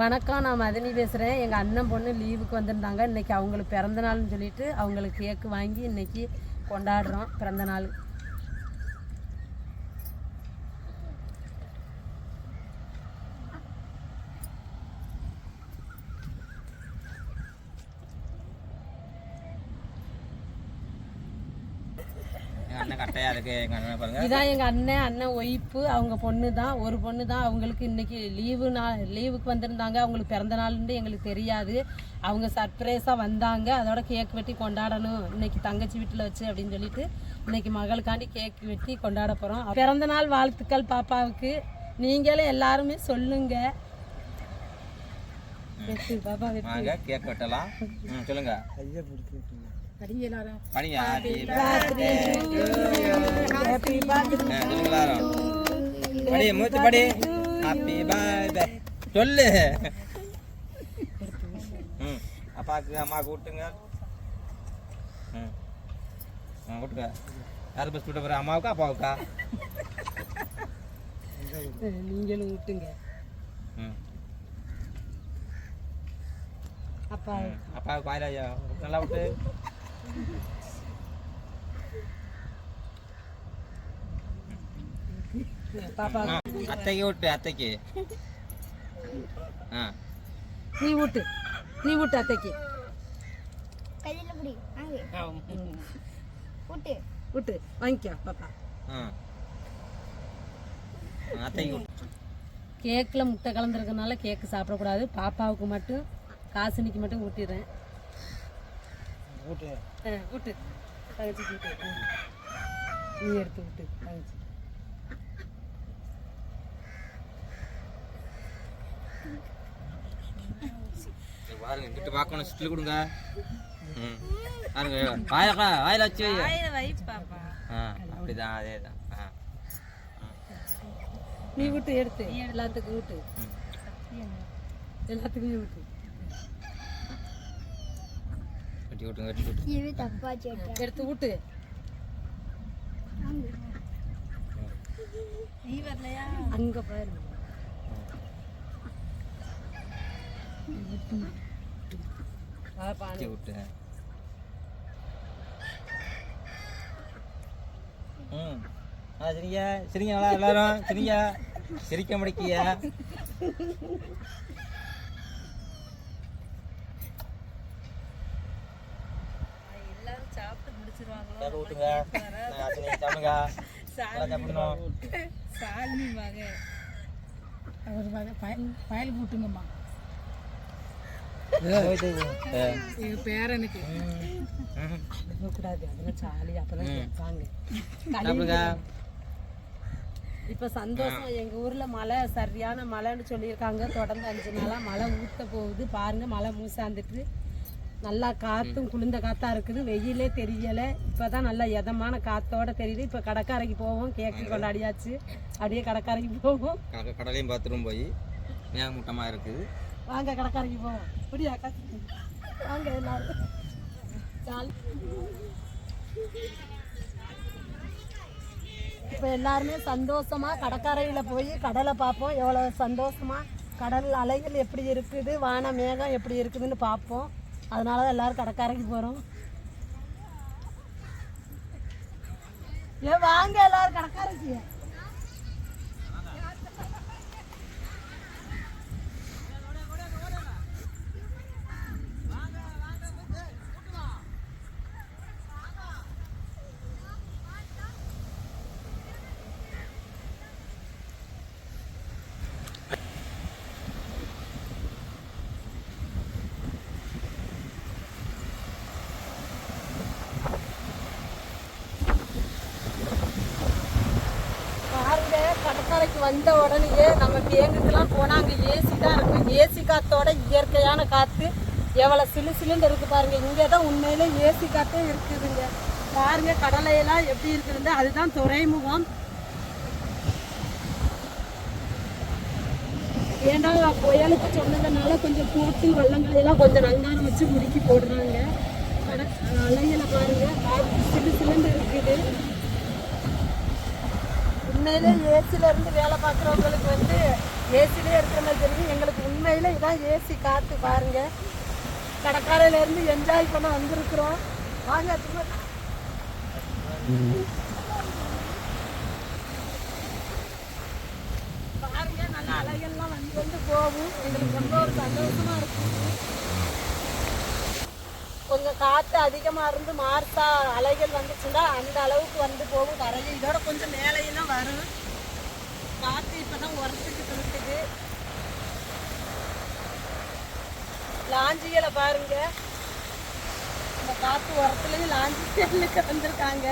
வணக்கம் நான் மதனி பேசுகிறேன் எங்கள் அண்ணன் பொண்ணு லீவுக்கு வந்திருந்தாங்க. இன்றைக்கி அவங்களுக்கு பிறந்தநாள்னு சொல்லிட்டு அவங்களுக்கு கேக்கு வாங்கி இன்றைக்கி கொண்டாடுறோம் பிறந்தநாள் அண்ணன் கட்டையாக இருக்குது எங்கள் அண்ணன் பாருங்க. இதான் எங்கள் அண்ணன் அண்ணன் ஒய்ஃபு அவங்க பொண்ணு தான் ஒரு பொண்ணு தான் அவங்களுக்கு இன்னைக்கு லீவு நாள் லீவுக்கு வந்திருந்தாங்க. அவங்களுக்கு பிறந்த நாள்னு எங்களுக்கு தெரியாது. அவங்க சர்ப்ரைஸாக வந்தாங்க. அதோட கேக் வெட்டி கொண்டாடணும். இன்னைக்கு தங்கச்சி வீட்டில் வச்சு அப்படின்னு சொல்லிட்டு இன்னைக்கு மகளுக்காண்டி கேக் வெட்டி கொண்டாட போகிறோம் பிறந்த நாள் வாழ்த்துக்கள் பாப்பாவுக்கு. நீங்களும் எல்லாருமே சொல்லுங்க. பாப்பா கேக் வெட்டலாம். சொல்லுங்க. படிங்க எல்லாரும் படிங்க happy ஹாப்பி பர்த்டே ஆ, சொல்லுங்க எல்லாரும் படி மூச்சு படி. ஹாப்பி பர்த்டே சொல்லு. ம் அப்பாவுக்கு அம்மாவுக்கு விட்டுங்க. ம் விட்டுங்க யார் பஸ் விட்ட போகிற அம்மாவுக்கா அப்பாவுக்கா? நீங்களும் விட்டுங்க. ம். அப்பா. வாயில ஐயா நல்லா விட்டு. அத்தைக்கு விட்டு அத்தைக்கு. நீ விட்டு நீ விட்டு அத்தைக்கு. கையில் பிடி விட்டு. வாங்கிக்கோ பாப்பா. விட்டு. கேக்கில் முட்டை கலந்துருக்கனால கேக்கு சாப்பிடக்கூடாது. பாப்பாவுக்கு மட்டும் காசினிக்கு மட்டும் ஊட்டிடுறேன். விட்டு. தங்கச்சிக்கு விட்டு. நீ எடுத்து விட்டு தங்கச்சி பாருங்க பார்க்கணும் ஸ்டில் கொடுங்க. ம். பாருங்க வாயிலக்கா வாயில வச்சு வை. ஆ அப்படிதான் அதே தான் ஆ. நீ விட்டு எடுத்து. எல்லாத்துக்கும் விட்டு. எல்லாத்துக்குமே விட்டு. கட்டி விட்டுங்க கட்டி விட்டு இது தப்பா சேட்டா எடுத்து விட்டு அங்க பாரு கட்டி விட்டு ம். ஆ சரிங்க. சரிங்க நல்லா எல்லாரும். சரிங்க. சிரிக்க முடிக்கியா கேக்க விட்டுங்க நான் அவர் பயல் பயல் கூட்டுங்கம்மா பேரனுக்கு. கூடாது அதெல்லாம் சாலி அப்பதான். கேட்பாங்க. இப்ப சந்தோஷம் எங்க ஊர்ல மழை சரியான மழைன்னு சொல்லியிருக்காங்க. தொடர்ந்து அஞ்சு நாளா மழை ஊத்த போகுது. பாருங்க மழை மூசாந்துட்டு. நல்லா காத்தும் குளிர்ந்த காத்தா இருக்குது. வெயிலே தெரியல. இப்பதான் நல்லா எதமான காத்தோட தெரியுது. இப்ப கடற்கரைக்கு போவோம். கேக்கு கொண்டாடியாச்சு. அப்படியே கடற்கரைக்கு போவோம். கடை- கடலையும் பாத்ரூம் போய் மேகமூட்டமாக இருக்குது. வாங்க கடற்கரைக்கு போவோம். புரியா வாங்க எல்லாரும். இப்போ எல்லாருமே சந்தோஷமா கடற்கரையில போய் கடலை பார்ப்போம். எவ்வளோ சந்தோஷமா. கடல் அலைகள் எப்படி இருக்குது? வான மேகம் எப்படி இருக்குதுன்னு பார்ப்போம். அதனால தான் எல்லாரும் கடற்கரைக்கு போகிறோம் ஏ வாங்க எல்லாரும் கடற்கரைக்கு பாருங்க கடற்கரைக்கு வந்த உடனேயே நம்ம பேங்குக்கெல்லாம் போனால் அங்கே ஏசி தான் இருக்கும் ஏசி காத்தோட இயற்கையான காற்று எவ்வளோ சிலு சிலுன்னு இருக்கு பாருங்க. இங்கே தான் உண்மையிலே ஏசி காற்றே இருக்குதுங்க. பாருங்க கடலையெல்லாம் எப்படி இருக்குதுங்க. அதுதான் துறைமுகம். ஏன்னா புயலுக்கு சொன்னதுனால கொஞ்சம் போட்டு வெள்ளங்களை எல்லாம் கொஞ்சம் நங்காரம் வச்சு முறுக்கி போடுறாங்க. அலைகளை பாருங்க. காற்று சிலு சிலுன்னு இருக்குது. உண்மையிலே ஏசில இருந்து வேலை பார்க்குறவங்களுக்கு வந்து ஏசிலே இருக்கிற மாதிரி தெரியும் எங்களுக்கு உண்மையில இதான் ஏசி காத்து பாருங்க. கடற்கரையில இருந்து என்ஜாய் பண்ண வந்திருக்கிறோம். வாங்க பாருங்க நல்ல அலைகள்லாம் வந்து வந்து போகும். எங்களுக்கு ரொம்ப ஒரு சந்தோஷமா இருக்கும் கொஞ்சம் காற்று அதிகமாக இருந்து மார்த்தா அலைகள் வந்துச்சுன்னா அந்த அளவுக்கு வந்து போகும் கரையை இதோட கொஞ்சம் மேலையெல்லாம் வரும். காற்று இப்போ தான் உரத்துக்கிட்டு இருக்குது. லாஞ்சிகளை பாருங்க. இந்த காற்று உரத்துலையும் லாஞ்சி வந்திருக்காங்க.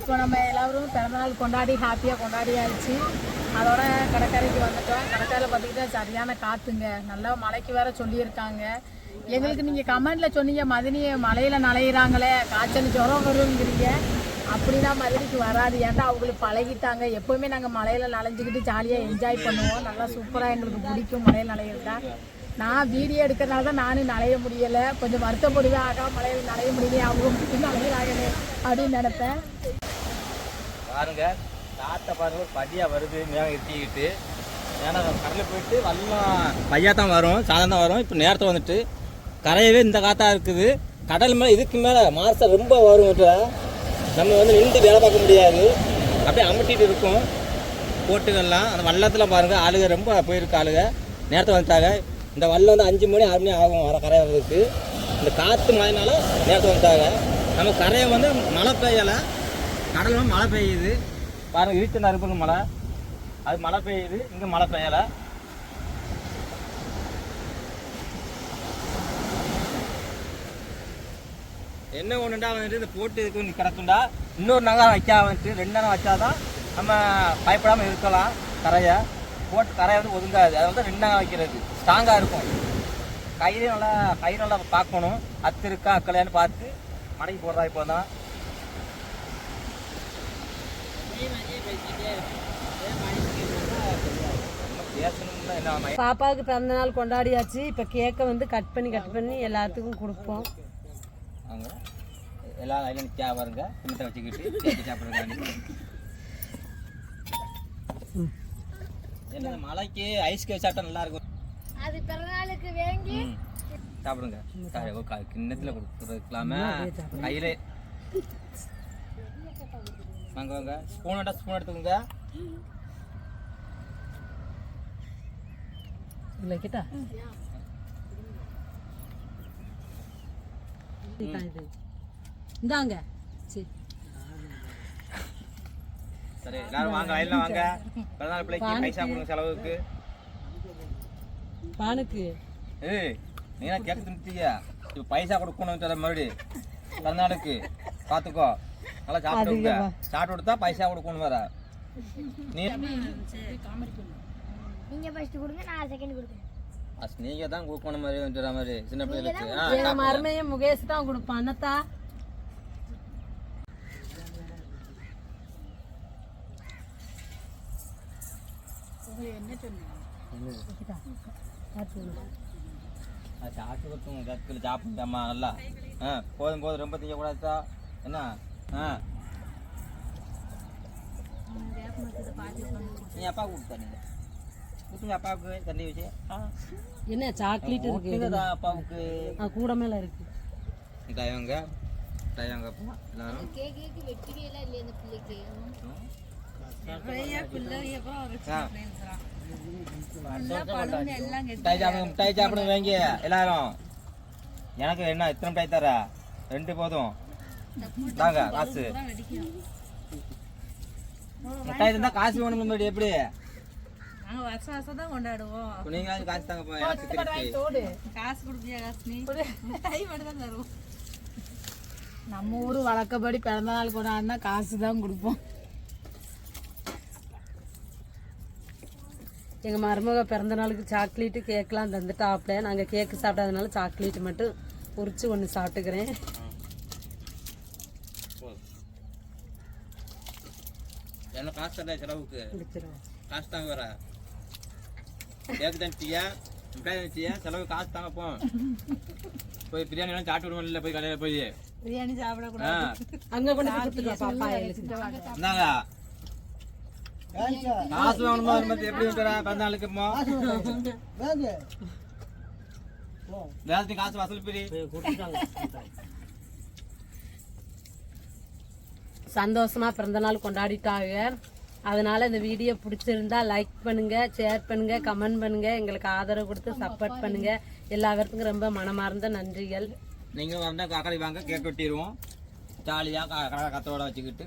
இப்போ நம்ம எல்லோரும் பிறந்தநாள் கொண்டாடி ஹாப்பியாக கொண்டாடி ஆயிடுச்சு அதோட கடற்கரைக்கு வந்துட்டோம். கடற்கரையில் பார்த்துக்கிட்டா சரியான காற்றுங்க நல்லா மழைக்கு வேற சொல்லியிருக்காங்க. எங்களுக்கு நீங்கள் கமெண்டில் சொன்னீங்க மதினியை மலையில் நனையிறாங்களே காய்ச்சல் ஜுரம் வருங்கிறீங்க. அப்படின்னா மதுரைக்கு வராது. ஏன்டா அவங்களுக்கு பழகிட்டாங்க? எப்போவுமே நாங்கள் மலையில் நனைஞ்சிக்கிட்டு ஜாலியாக என்ஜாய் பண்ணுவோம். நல்லா சூப்பராக எங்களுக்கு பிடிக்கும் மலையில் நனையிறதா நான் வீடியோ எடுக்கிறனால தான் நானும் நனைய முடியலை. கொஞ்சம் வருத்தப்படுவேன். ஆகா மலையில் நனைய முடியலையே அவங்க மட்டும் நனையிறாங்களே அப்படின்னு நினைப்பேன். பாருங்க. காற்றை பாருங்க ஒரு படியாக வருது மேகம் எட்டிக்கிட்டு ஏன்னா கடலில் போயிட்டு வல்லம் பையா தான் வரும் சாதம் தான் வரும். இப்போ நேரத்தில் வந்துட்டு கரையவே இந்த காற்றாக இருக்குது. கடல் மேலே இதுக்கு மேலே மாதம் ரொம்ப வரும் நம்ம வந்து நின்று வேலை பார்க்க முடியாது. அப்படியே அமட்டிட்டு இருக்கும். போட்டுகள்லாம் அந்த வள்ளத்தில் பாருங்க ஆளுக ரொம்ப போயிருக்கு ஆளுங்க நேரத்தை வந்துட்டாங்க. இந்த வல்லம் வந்து அஞ்சு மணி ஆறு மணி ஆகும் வர கரை வர்றதுக்கு. இந்த காற்று மழைனால நேரத்தில் வந்துட்டாங்க. நம்ம கரையை வந்து மழை பெய்யலை. கடலும் மழை பெய்யுது. பாருங்க இழுத்து நறுப்புங்க மழை. அது மழை பெய்யுது. இங்கே மழை பெய்யலை. என்ன ஒன்றுண்டா வந்துட்டு இந்த போட்டு இதுக்கு கிடக்குண்டா? இன்னொரு நகரம் வைக்கா வந்துட்டு. ரெண்டு நேரம் வச்சாதான் நம்ம பயப்படாமல் இருக்கலாம் கரையை போட்டு கரையை வந்து ஒதுங்காது. அது வந்து ரெண்டு நகம் வைக்கிறது. ஸ்ட்ராங்காக இருக்கும். கயிறு நல்லா கயிறு நல்லா பார்க்கணும். அத்து இருக்கா அக்கலையான்னு பார்த்து மடங்கி போடுறா இப்போ தான் பாப்பாவுக்கு பிறந்த நாள் கொண்டாடியாச்சு. இப்போ கேக்கை வந்து கட் பண்ணி கட் பண்ணி எல்லாத்துக்கும் கொடுப்போம். அவங்க எல்லாம் லைனில் நிற்கா பாருங்க கும்பத்தை வச்சுக்கிட்டு கேட்டு சாப்பிடுங்க. என்ன மலைக்கு ஐஸ் கேக் சாப்பிட்டா நல்லா இருக்கும் அது பிறநாளுக்கு வேங்கி. சாப்பிடுங்க. கிண்ணத்துல கொடுத்துருக்கலாமே கையில. வாங்க வாங்க. ஸ்பூன் எடுத்தா ஸ்பூன் எடுத்துக்கோங்க. இல்லை கிட்டா? இந்தாங்க. சரி. சரி எல்லாரும் வாங்க லைன்ல வாங்க. பிறந்தநாள் பிள்ளைக்கு பைசா கொடுங்க செலவுக்கு. பானுக்கு. ஏய் நீனா கேட்க தின்னுட்டீங்க இப்போ பைசா கொடுக்கணும் தர மறுபடி பிறந்தநாளுக்கு. பார்த்துக்கோ நல்லா சாப்பிட்டு சாப்பிட்டு கொடுத்தா பைசா கொடுக்கணும் வேற. நீ நீங்க ஃபர்ஸ்ட் கொடுங்க நான் செகண்ட் கொடுக்குறேன். அஸ் நீங்க தான் கொடுக்கணும் மாதிரி வந்துற மாதிரி. சின்ன பிள்ளைகளுக்கு. சாப்பிடுங்க. மருமையும் முகேஷ் தான் கொடுப்பான். அண்ணத்தா. அது சாப்பிட்டு கொடுத்துங்க கற்கள் சாப்பிட்டாம்மா நல்லா. ஆ போதும் போதும். ரொம்ப திங்கக்கூடாதா என்ன? என்ன சாக்லேட் இருக்கு ஊட்டுங்கதா அப்பாவுக்கு ஆ, கூட மேல இருக்கு டயவங்க டயவங்கப்பா எல்லாரும் கேக்கு வெட்டிவே எல்லாம் இல்லையா இந்த பிள்ளைக்கு சாப்பிடுங்க மிட்டாய் சாப்பிடுங்க வாங்கி எல்லாரும் எனக்கு என்ன எத்தனை மிட்டாய் தர ரெண்டு போதும் தாங்க காசு. மிட்டாய் தந்தா காசு வேணும் முன்னாடி எப்படி? நாங்கள் வருஷம் வருஷம் தான் கொண்டாடுவோம். நீங்க காசு தாங்க போய் எனக்கு திருப்பி காசு கொடுப்பியா காசு நீ கை மட்டும் தான் தருவோம். நம்ம ஊர் வழக்கப்படி பிறந்த நாள் கொண்டாடினா காசு தான் கொடுப்போம். எங்க மருமக பிறந்த நாளுக்கு சாக்லேட்டு கேக்லாம் தந்துட்டாப்ல. நாங்க கேக்கு சாப்பிடாதனால சாக்லேட் மட்டும் உரிச்சு ஒன்று சாப்பிட்டுக்கிறேன். காசு தரல செலவுக்கு? காசு தாங்க வர. கேக்கு தந்துட்டியா மிட்டாய் தந்துட்டியா செலவு காசு தாங்க போ. போய் பிரியாணி எல்லாம் சாப்பிட்டு விடுவோம். இல்லை போய் கடையில் போய். பிரியாணி சாப்பிட ஆ. அங்க கொண்டு போய் கொடுத்துருவா பாப்பா இந்தாங்க. காசு வாங்கணுமா எப்படி இருக்கிற பிறந்த நாளுக்கு இப்போ வேலைக்கு காசு வசூல் பிரி. சந்தோஷமா பிறந்த நாள் கொண்டாடிட்டாங்க. அதனால இந்த வீடியோ பிடிச்சிருந்தா லைக் பண்ணுங்க ஷேர் பண்ணுங்க கமெண்ட் பண்ணுங்க எங்களுக்கு ஆதரவு கொடுத்து சப்போர்ட் பண்ணுங்க. எல்லாருக்கும் ரொம்ப மனமார்ந்த நன்றிகள். நீங்க வந்தா காக்கடை வாங்க கேக் வெட்டிடுவோம். ஜாலியா கடை கத்தோட வச்சுக்கிட்டு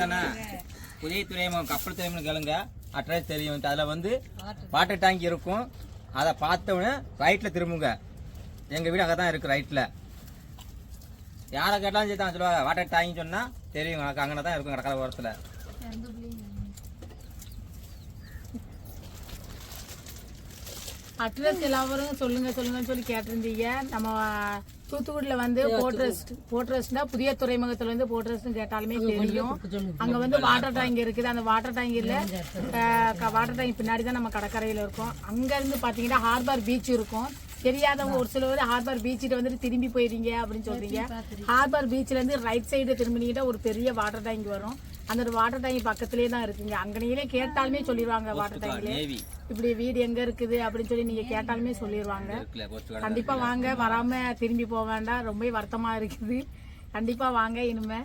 தானே? புதிய துறைமுகம் கப்பல் துறைமுகம் கேளுங்க. அட்ரஸ் தெரியும். அதில் வந்து வாட்டர் டேங்க் இருக்கும். அதை பார்த்தவொடனே ரைட்டில் திரும்புங்க. எங்கள் வீடு அங்கே தான் இருக்குது ரைட்டில் யாரை கேட்டாலும் சரி தான் சொல்லுவாங்க. வாட்டர் டேங்க் சொன்னால் தெரியும். எனக்கு அங்கே தான் இருக்கும் கடற்கரை ஓரத்தில். அட்ரஸ் எல்லாரும் சொல்லுங்க சொல்லுங்கன்னு சொல்லி கேட்டிருந்தீங்க. நம்ம தூத்துக்குடியில வந்து போட்ரஸ்ட் போட்ரஸ்ட்னா புதிய துறைமுகத்துல வந்து போட்ரஸ்ட் கேட்டாலுமே தெரியும். அங்க வந்து வாட்டர் டேங்க் இருக்குது. அந்த வாட்டர் டேங்கில் வாட்டர் டேங்க் பின்னாடி தான் நம்ம கடற்கரையில இருக்கோம். அங்க இருந்து பாத்தீங்கன்னா ஹார்பர் பீச் இருக்கும். தெரியாதவங்க ஒரு சிலர் ஹார்பர் பீச்சிட்ட வந்துட்டு திரும்பி போயிருங்க அப்படின்னு சொல்றீங்க. ஹார்பர் இருந்து ரைட் சைடு திரும்பினீங்கன்னா ஒரு பெரிய வாட்டர் டேங்க் வரும். அந்த வாட்டர் டேங்க் பக்கத்துலயே தான் இருக்குங்க. அங்கனையிலே கேட்டாலுமே சொல்லிடுவாங்க வாட்டர் டேங்க்ல இப்படி வீடு எங்க இருக்குது அப்படின்னு சொல்லி நீங்க கேட்டாலுமே சொல்லிடுவாங்க இருக்குல்ல போஸ்ட் கடை கண்டிப்பா வாங்க வராம திரும்பி போக வேண்டாம். ரொம்ப வருத்தமா இருக்குது. கண்டிப்பா வாங்க இனிமே.